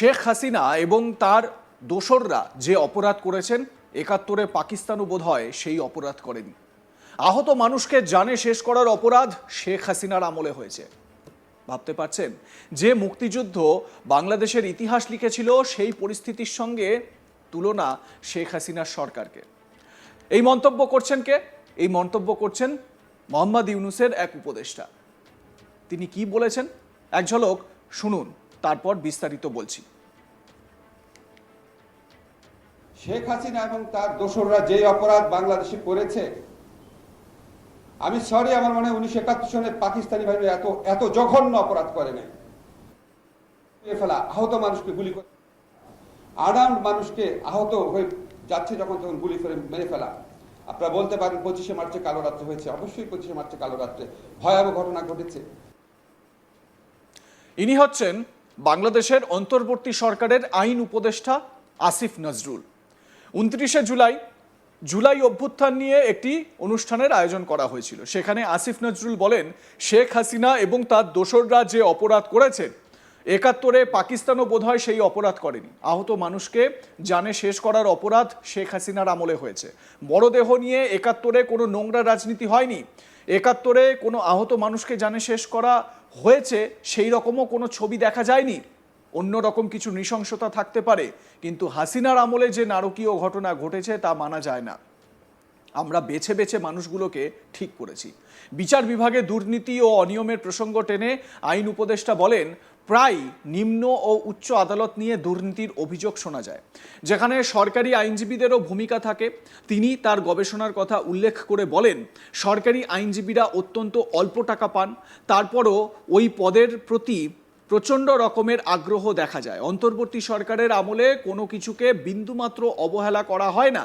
শেখ হাসিনা এবং তার দোসররা যে অপরাধ করেছেন, একাত্তরে পাকিস্তানও বোধ হয় সেই অপরাধ করেনি। আহত মানুষকে জানে শেষ করার অপরাধ শেখ হাসিনার আমলে হয়েছে। ভাবতে পারছেন? যে মুক্তিযুদ্ধ বাংলাদেশের ইতিহাস লিখেছিল, সেই পরিস্থিতির সঙ্গে তুলনা শেখ হাসিনার সরকারকে। এই মন্তব্য করছেন কে? এই মন্তব্য করছেন মোহাম্মদ ইউনুসের এক উপদেষ্টা। তিনি কি বলেছেন? এক ঝলক শুনুন। তারপর বিস্তারিত বলছি। শেখ হাসিনা এবং তার দোসররা যে অপরাধ বাংলাদেশে করেছে আমি সরি আমার মনে হয় উনিশশো একাত্তর সনে পাকিস্তানি ভাবে এত এত জঘন্য অপরাধ করে নাই। ফেলা আহত মানুষকে গুলি করে আরাম মানুষকে আহত হয়ে যাচ্ছে যখন তখন গুলি করে মেরে ফেলা। আপনারা বলতে পারেন পঁচিশে মার্চে কালো রাত্রে হয়েছে। অবশ্যই পঁচিশে মার্চে কালো রাত্রে ভয়াবহ ঘটনা ঘটেছে। ইনি হচ্ছেন বাংলাদেশের অন্তর্বর্তী সরকারের আইন উপদেষ্টা আসিফ নজরুল। উনত্রিশে জুলাই জুলাই অভ্যুত্থান নিয়ে একটি অনুষ্ঠানের আয়োজন করা হয়েছিল। সেখানে আসিফ নজরুল বলেন, শেখ হাসিনা এবং তার দোসররা যে অপরাধ করেছেন, একাত্তরে পাকিস্তানও বোধহয় সেই অপরাধ করেনি। আহত মানুষকে জানে শেষ করার অপরাধ শেখ হাসিনার আমলে হয়েছে। মরদেহ নিয়ে একাত্তরে কোনো নোংরা রাজনীতি হয়নি। একাত্তরে কোনো আহত মানুষকে জানে শেষ করা হয়েছে, সেই রকমও কোনো ছবি দেখা যায়নি। অন্য রকম কিছু নৃশংসতা থাকতে পারে, কিন্তু হাসিনার আমলে যে নারকীয় ঘটনা ঘটেছে তা মানা যায় না। আমরা বেছে বেছে মানুষগুলোকে ঠিক করেছি। বিচার বিভাগে দুর্নীতি ও অনিয়মের প্রসঙ্গ টেনে আইন উপদেষ্টা বলেন প্রায় নিম্ন ও উচ্চ আদালত নিয়ে দুর্নীতির অভিযোগ শোনা যায়, যেখানে সরকারি আইনজীবীদেরও ভূমিকা থাকে। তিনি তার গবেষণার কথা উল্লেখ করে বলেন, সরকারি আইনজীবীরা অত্যন্ত অল্প টাকা পান। তারপরও ওই পদের প্রতি প্রচণ্ড রকমের আগ্রহ দেখা যায়। অন্তর্বর্তী সরকারের আমলে কোনো কিছুকে বিন্দুমাত্র অবহেলা করা হয় না।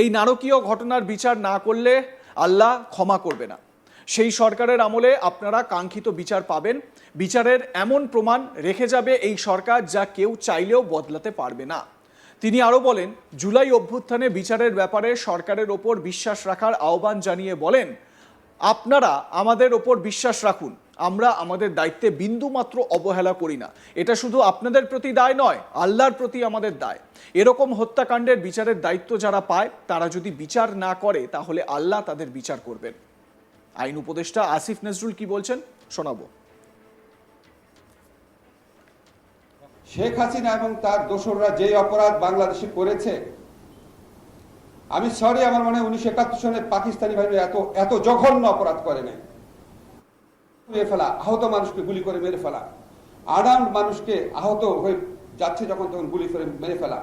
এই নারকীয় ঘটনার বিচার না করলে আল্লাহ ক্ষমা করবে না। সেই সরকারের আমলে আপনারা কাঙ্ক্ষিত বিচার পাবেন। বিচারের এমন প্রমাণ রেখে যাবে এই সরকার যা কেউ চাইলেও বদলাতে পারবে না। তিনি আরও বলেন, জুলাই অভ্যুত্থানে বিচারের ব্যাপারে সরকারের ওপর বিশ্বাস রাখার আহ্বান জানিয়ে বলেন, আপনারা আমাদের ওপর বিশ্বাস রাখুন। আমরা আমাদের দায়িত্বে বিন্দুমাত্র অবহেলা করি না। এটা শুধু আপনাদের প্রতি দায় নয়, আল্লাহর প্রতি আমাদের দায়। এরকম হত্যাকাণ্ডের বিচারের দায়িত্ব যারা পায়, তারা যদি বিচার না করে, তাহলে আল্লাহ তাদের বিচার করবেন। আইন উপদেষ্টা আসিফ নজরুল কি বলছেন? শোনাবো। শেখ হাসিনা এবং তার দোসররা যে অপরাধ বাংলাদেশে করেছে, আমি সরি আমার মনে উনিশশো একাত্তর সনে পাকিস্তানি ভাবে এত এত জঘন্য অপরাধ করে নাই। ফেলা, আহত মানুষকে গুলি করে মেরে ফেলা। আরাম মানুষকে আহত হয়ে যাচ্ছে যখন, তখন গুলি করে মেরে ফেলা।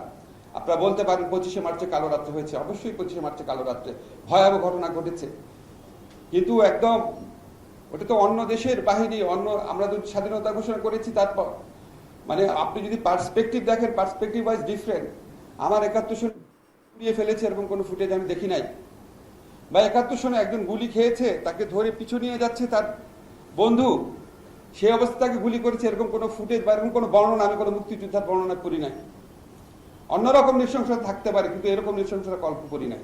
আপনারা বলতে পারেন পঁচিশে মার্চে কালো রাত্রে হয়েছে। অবশ্যই পঁচিশে মার্চে কালো রাত্রে। ভয়াবহ ঘটনা ঘটেছে। কিন্তু একদম, ওটা তো অন্য দেশের বাহিনী, অন্য, আমরা তো স্বাধীনতা ঘোষণা করেছি তারপর মানে আপনি যদি পার্সপেক্টিভ দেখেন পার্সপেক্টিভ ওয়াইজ ডিফারেন্ট আমার একাত্তর সন উড়িয়ে ফেলেছে, এরকম কোনো ফুটেজ আমি দেখি নাই। বা একাত্তর সনে একজন গুলি খেয়েছে, তাকে ধরে পিছু নিয়ে যাচ্ছে তার বন্ধু। সেই অবস্থা তাকে গুলি করেছে, এরকম কোনো ফুটেজ বা এরকম কোনো বর্ণনা, আমি কোনো মুক্তিযোদ্ধার বর্ণনা করি নাই। অন্যরকম নৃশংসতা থাকতে পারে, কিন্তু এরকম নৃশংসতা কল্প করি নাই।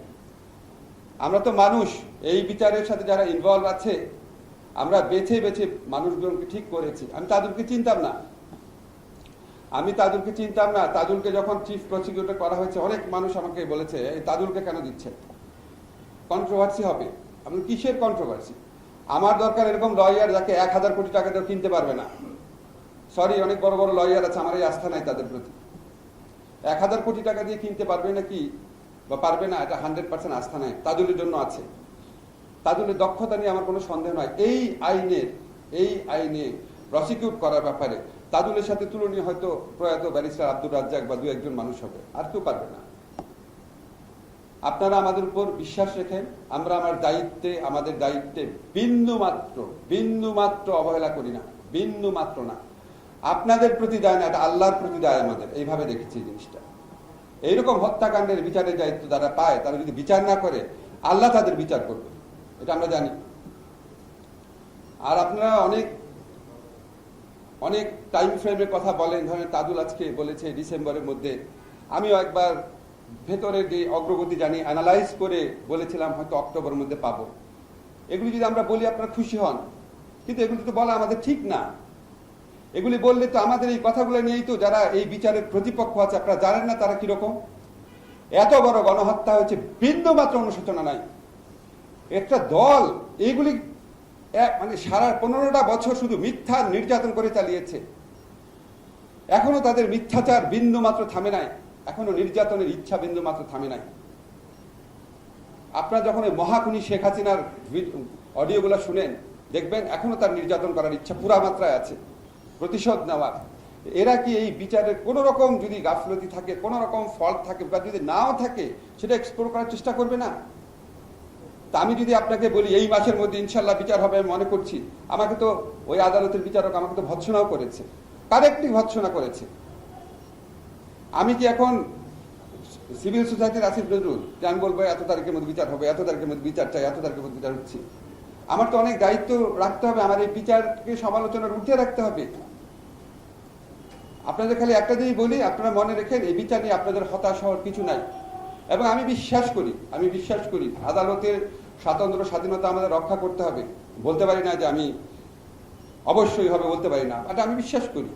আমরা তো মানুষ, এই বিচারের সাথে যারা ইনভলভ আছে, আমরা বেছে বেছে মানুষগুলোকে ঠিক করেছি। আমি তাদেরকে চিনতাম না। আমি তাদুলকে চিনতাম না। তাদুলকে যখন চিফ প্রসিকিউটর করা হয়েছে, অনেক মানুষ আমাকে বলেছে, এই তাদুলকে কেন দিচ্ছে? কন্ট্রোভার্সি হবে। আমি কিসের কন্ট্রোভার্সি আমার দরকার এরকম লয়ার যাকে এক হাজার কোটি টাকা দিয়ে কিনতে পারবে না। সরি অনেক বড় বড় লয়ার আছে, আমার এই আস্থা নাই তাদের প্রতি। এক হাজার কোটি টাকা দিয়ে কিনতে পারবে না কি বা পারবে না, এটা হান্ড্রেড পার্সেন্ট আস্থা নাই। তাদুলের জন্য আছে। তাদুলের দক্ষতা নিয়ে আমার কোনো সন্দেহ নয় এই আইনের এই আইনে প্রসিকিউট করার ব্যাপারে তাদুলের সাথে তুলনীয় হয়তো প্রয়াত ব্যারিস্টার আব্দুর রাজ্জাক বা দু একজন মানুষ হবে। আর কেউ পারবে না। আপনারা আমাদের উপর বিশ্বাস রেখেন, আমরা আমার দায়িত্বে, আমাদের দায়িত্বে বিন্দু মাত্র বিন্দু মাত্র অবহেলা করি না। বিন্দু মাত্র না। আপনাদের প্রতি দায় না, এটা আল্লাহর প্রতি দায় আমাদের। এইভাবে দেখেছি জিনিসটা। এইরকম হত্যাকাণ্ডের বিচারের দায়িত্ব যারা পায়, তারা যদি বিচার না করে, আল্লাহ তাদের বিচার করবে। এটা আমরা জানি। আর আপনারা অনেক অনেক টাইম ফ্রেমের কথা বলেন। ধরেন তাদুল আজকে বলেছে ডিসেম্বরের মধ্যে। আমিও একবার ভেতরের যে অগ্রগতি জানি অ্যানালাইজ করে বলেছিলাম, হয়তো অক্টোবরের মধ্যে পাবো। এগুলি যদি আমরা বলি, আপনারা খুশি হন। কিন্তু এগুলি তো বলা আমাদের ঠিক না। এগুলি বললে তো আমাদের এই কথাগুলো নিয়েই তো যারা এই বিচারের প্রতিপক্ষ আছে, আপনারা জানেন না তারা কীরকম? এত বড় গণহত্যা হয়েছে, বিন্দু মাত্র অনুশোচনা নাই। একটা দল, এইগুলি মানে সারা পনেরোটা বছর শুধু মিথ্যা নির্যাতন করে চালিয়েছে। এখনও তাদের মিথ্যাচার বিন্দু মাত্র থামে নাই। এখনও নির্যাতনের ইচ্ছা বিন্দু মাত্র থামে নাই। আপনারা যখন ওই মহাকুনি শেখ হাসিনার অডিওগুলো শুনেন, দেখবেন এখনও তার নির্যাতন করার ইচ্ছা পুরা মাত্রায় আছে। প্রতিশোধ নেওয়ার। এরা কি এই বিচারের কোনো রকম যদি গাফলতি থাকে, কোনো রকম ফল্ট থাকে বা যদি নাও থাকে, সেটা এক্সপ্লোর করার চেষ্টা করবে না? তা আমি যদি আপনাকে বলি, এই মাসের মধ্যে ইনশাল্লাহ বিচার হবে আমি মনে করছি, আমাকে তো ওই আদালতের বিচারক আমাকে তো ভৎসনাও করেছে, কারেক্টলি ভৎসনা করেছে। আমি কি এখন সিভিল সোসাইটির আসিফ নজরুল, যে আমি বলব এত তারিখের মধ্যে বিচার হবে, এত তারিখের মধ্যে বিচার চাই, এত তারিখের মধ্যে বিচার হচ্ছে। আমার তো অনেক দায়িত্ব রাখতে হবে, আমার এই বিচারকে সমালোচনার উঠে রাখতে হবে। আপনাদের খালি একটা জিনিস বলি, আপনারা মনে রেখেন, এই বিচার নিয়ে আপনাদের হতাশ হওয়ার কিছু নাই। এবং আমি বিশ্বাস করি, আমি বিশ্বাস করি, আদালতের স্বাতন্ত্র, স্বাধীনতা আমাদের রক্ষা করতে হবে। বলতে পারি না যে আমি অবশ্যই হবে বলতে পারি না, এটা আমি বিশ্বাস করি।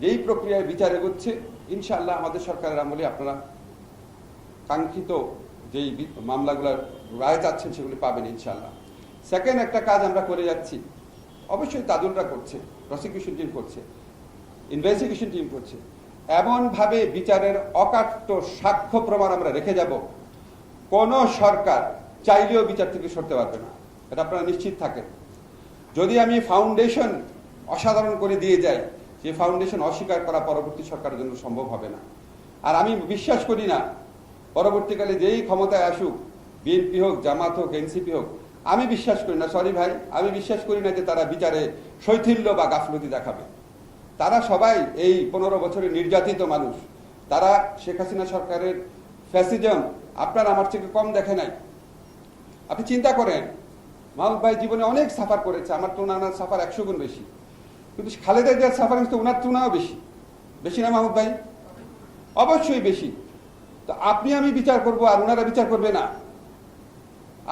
যে এই প্রক্রিয়ায় বিচার এগোচ্ছে, ইনশাআল্লাহ আমাদের সরকারের আমলে আপনারা কাঙ্ক্ষিত যেই মামলাগুলোর রায় চাচ্ছেন, সেগুলি পাবেন ইনশাআল্লাহ। সেকেন্ড একটা কাজ আমরা করে যাচ্ছি। অবশ্যই তাদুলরা করছে প্রসিকিউশন টিম করছে ইনভেস্টিগেশন টিম করছে। এমনভাবে বিচারের অকাট্য সাক্ষ্য প্রমাণ আমরা রেখে যাব, কোন সরকার চাইলেও বিচার থেকে সরতে পারবে না। এটা আপনারা নিশ্চিত থাকেন। যদি আমি ফাউন্ডেশন অসাধারণ করে দিয়ে যাই, যে ফাউন্ডেশন অস্বীকার করা পরবর্তী সরকারের জন্য সম্ভব হবে না। আর আমি বিশ্বাস করি না, পরবর্তীকালে যেই ক্ষমতায় আসুক, বিএনপি হোক, জামাত হোক, এনসিপি হোক আমি বিশ্বাস করি না সরি ভাই, আমি বিশ্বাস করি না যে তারা বিচারে শৈথিল্য বা গাফলতি দেখাবে। তারা সবাই এই পনেরো বছরের নির্যাতিত মানুষ। তারা শেখ হাসিনা সরকারের ফ্যাসিজম আপনার আমার থেকে কম দেখে নাই। আপনি চিন্তা করেন মাহমুদ ভাই জীবনে অনেক সাফার করেছে, আমার তো ওনার সাফার একশো গুণ বেশি। কিন্তু খালেদা জিয়ার সাফার তো ওনার তুলনাও বেশি। বেশি না মাহমুদ ভাই? অবশ্যই বেশি। তো আপনি আমি বিচার করব আর ওনারা বিচার করবে না।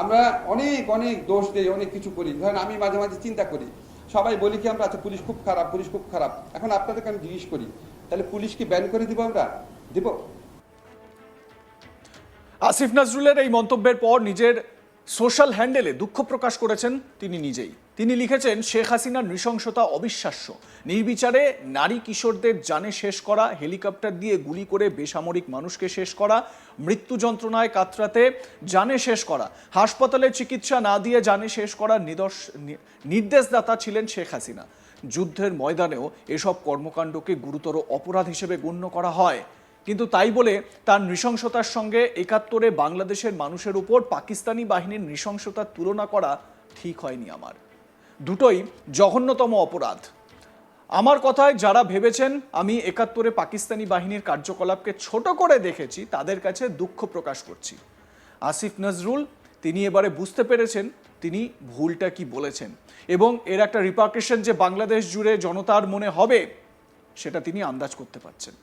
আমরা অনেক অনেক দোষ দিই, অনেক কিছু করি। ধরেন আমি মাঝে মাঝে চিন্তা করি, সবাই বলি কি, আমরা আচ্ছা পুলিশ খুব খারাপ, পুলিশ খুব খারাপ। এখন আপনাদেরকে আমি জিজ্ঞেস করি, তাহলে পুলিশকে ব্যান করে দিব আমরা? দিব? আসিফ নজরুলের এই মন্তব্যের পর নিজের সোশ্যাল হ্যান্ডেলে দুঃখ প্রকাশ করেছেন তিনি নিজেই। তিনি লিখেছেন, শেখ হাসিনার নৃশংসতা অবিশ্বাস্য। নির্বিচারে নারী কিশোরদের জানে শেষ করা, হেলিকপ্টার দিয়ে গুলি করে বেসামরিক মানুষকে শেষ করা, মৃত্যু যন্ত্রণায় কাতরাতে জানে শেষ করা, হাসপাতালে চিকিৎসা না দিয়ে জানে শেষ করা নিদর্শ নির্দেশদাতা ছিলেন শেখ হাসিনা। যুদ্ধের ময়দানেও এসব কর্মকাণ্ডকে গুরুতর অপরাধ হিসেবে গণ্য করা হয়। কিন্তু তাই বলে তার নৃশংসতার সঙ্গে একাত্তরে বাংলাদেশের মানুষের উপর পাকিস্তানি বাহিনীর নৃশংসতার তুলনা করা ঠিক হয়নি আমার। দুটোই জঘন্যতম অপরাধ। আমার কথায় যারা ভেবেছেন আমি একাত্তরে পাকিস্তানি বাহিনীর কার্যকলাপকে ছোট করে দেখেছি, তাদের কাছে দুঃখ প্রকাশ করছি। আসিফ নজরুল, তিনি এবারে বুঝতে পেরেছেন তিনি ভুলটা কি বলেছেন এবং এর একটা রিপার্কেশন যে বাংলাদেশ জুড়ে জনতার মনে হবে, সেটা তিনি আন্দাজ করতে পারছেন।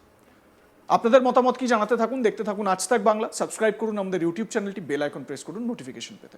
আপনাদের মতামত কি জানাতে থাকুন, দেখতে থাকুন আজ তাক বাংলা। সাবস্ক্রাইব করুন আমাদের ইউটিউব চ্যানেলটি, বেল আইকন প্রেস করুন নোটিফিকেশন পেতে।